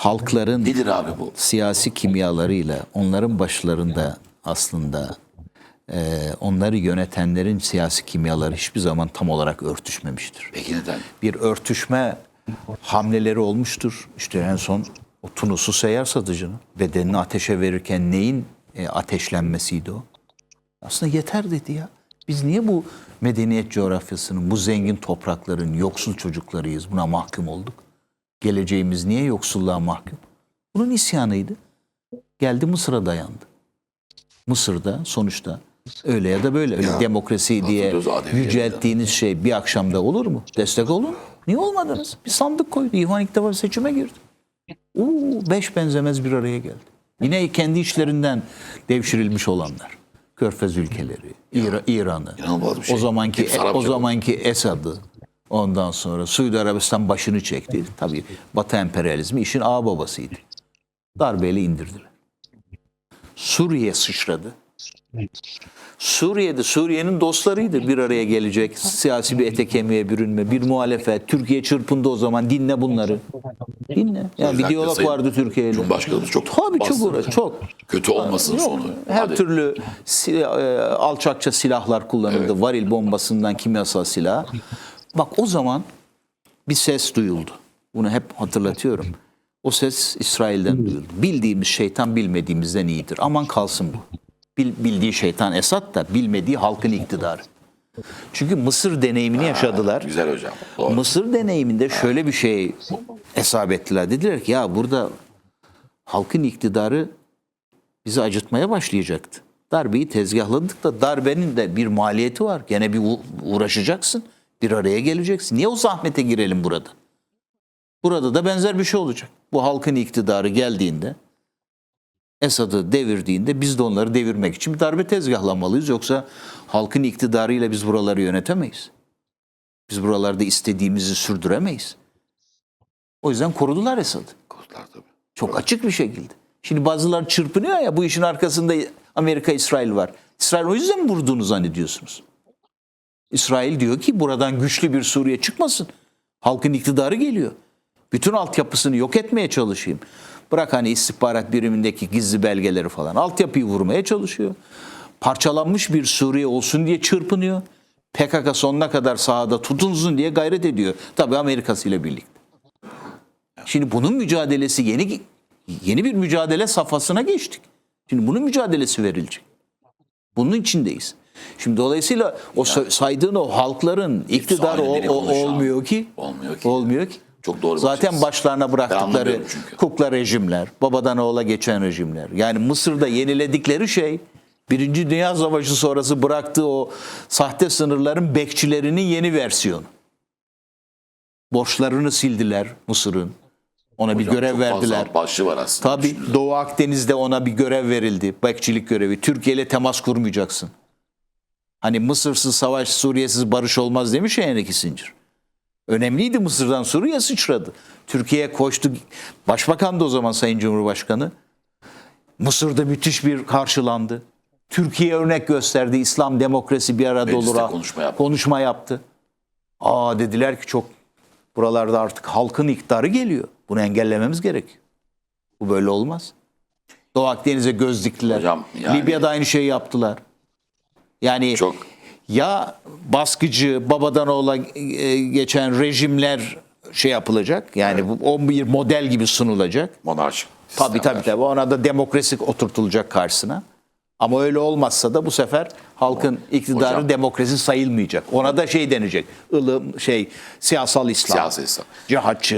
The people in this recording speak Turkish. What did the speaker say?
halkların Nedir abi bu? siyasi kimyalarıyla onların başlarında aslında e, onları yönetenlerin siyasi kimyaları hiçbir zaman tam olarak örtüşmemiştir. Peki neden? Bir örtüşme hamleleri olmuştur. İşte en son o Tunus'u seyyar satıcının bedenini ateşe verirken neyin e, ateşlenmesiydi o? Aslında yeter dedi ya. Biz niye bu medeniyet coğrafyasının, bu zengin toprakların yoksul çocuklarıyız? Buna mahkum olduk. Geleceğimiz niye yoksulluğa mahkum? Bunun isyanıydı. Geldi Mısır'a dayandı. Mısır'da sonuçta öyle ya da böyle öyle demokrasi diye yücelttiğiniz şey bir akşamda olur mu? Destek olur mu? Niye olmadınız? Bir sandık koydu. İvan ilk defa seçime girdi. Uuu beş benzemez bir araya geldi. Yine kendi işlerinden devşirilmiş olanlar. Körfez ülkeleri, İra- İran'ı, şey. o zamanki o zamanki Esad'ı, ondan sonra Suudi Arabistan başını çekti. Tabii Batı emperyalizmi işin ağ babasıydı. Darbeyle indirdiler. Suriye sıçradı. Suriye'de Suriye'nin dostlarıydı bir araya gelecek. Siyasi bir ete kemiğe bürünme, bir muhalefet. Türkiye çırpındı o zaman. Dinle bunları. Dinle. Ya bir diyalog vardı Türkiye ile. Cumhurbaşkanımız çok Tabii çok uğraş, çok. Kötü olmasın Yok, sonu. her Hadi. türlü si- e, alçakça silahlar kullanıldı. Varil bombasından kimyasal silah. Bak o zaman bir ses duyuldu. Bunu hep hatırlatıyorum. O ses İsrail'den duyuldu. Bildiğimiz şeytan bilmediğimizden iyidir. Aman kalsın bu. Bil- bildiği şeytan Esad da bilmediği halkın iktidarı. Çünkü Mısır deneyimini yaşadılar. Güzel hocam. Doğru. Mısır deneyiminde şöyle bir şey hesap ettiler. Dediler ki ya burada halkın iktidarı bizi acıtmaya başlayacaktı. Darbeyi tezgahladık da darbenin de bir maliyeti var. Gene bir uğraşacaksın. Bir araya geleceksin. Niye o zahmete girelim burada? Burada da benzer bir şey olacak. Bu halkın iktidarı geldiğinde Esad'ı devirdiğinde biz de onları devirmek için bir darbe tezgahlamalıyız. Yoksa halkın iktidarıyla biz buraları yönetemeyiz. Biz buralarda istediğimizi sürdüremeyiz. O yüzden korudular Esad'ı. Kurtlar tabii. Çok açık bir şekilde. Şimdi bazıları çırpınıyor ya bu işin arkasında Amerika, İsrail var. İsrail o yüzden mi vurduğunu zannediyorsunuz? İsrail diyor ki buradan güçlü bir Suriye çıkmasın. Halkın iktidarı geliyor. Bütün altyapısını yok etmeye çalışayım. Bırak hani istihbarat birimindeki gizli belgeleri falan. Altyapıyı vurmaya çalışıyor. Parçalanmış bir Suriye olsun diye çırpınıyor. PKK sonuna kadar sahada tutunsun diye gayret ediyor. Tabii Amerikası ile birlikte. Şimdi bunun mücadelesi yeni yeni bir mücadele safhasına geçtik. Şimdi bunun mücadelesi verilecek. Bunun içindeyiz. Şimdi dolayısıyla o sö- saydığın o halkların iktidarı o- o- olmuyor ki. Olmuyor ki. Olmuyor ki. Çok doğru Zaten başlarına bıraktıkları kukla rejimler, babadan oğula geçen rejimler. Yani Mısır'da yeniledikleri şey Birinci Dünya Savaşı sonrası bıraktığı o sahte sınırların bekçilerinin yeni versiyonu. Borçlarını sildiler Mısır'ın. Ona bir Hocam görev çok fazla verdiler. Başlığı var aslında. Tabii Doğu Akdeniz'de ona bir görev verildi. Bekçilik görevi. Türkiye ile temas kurmayacaksın. Hani Mısırsız savaş, Suriyesiz barış olmaz demiş ya Henry Kissinger. Önemliydi Mısır'dan Suriye sıçradı. Türkiye'ye koştu. Başbakan da o zaman Sayın Cumhurbaşkanı. Mısır'da müthiş bir karşılandı. Türkiye örnek gösterdi. İslam demokrasi bir arada Mecliste olur. konuşma yaptı. Konuşma yaptı. Aa dediler ki çok buralarda artık halkın iktidarı geliyor. Bunu engellememiz gerekiyor. Bu böyle olmaz. Doğu Akdeniz'e göz diktiler. Hocam, yani- Libya'da aynı şeyi yaptılar. Yani Çok ya baskıcı babadan oğula e, geçen rejimler şey yapılacak. Yani bu o bir model gibi sunulacak. monarşik. Tabii tabii tabii. Ona da demokrasi oturtulacak karşısına. Ama öyle olmazsa da bu sefer halkın iktidarı Hocam- demokrasi sayılmayacak. Ona da şey denecek. ılım şey siyasal İslam. Siyasi İslam. Cihatçı.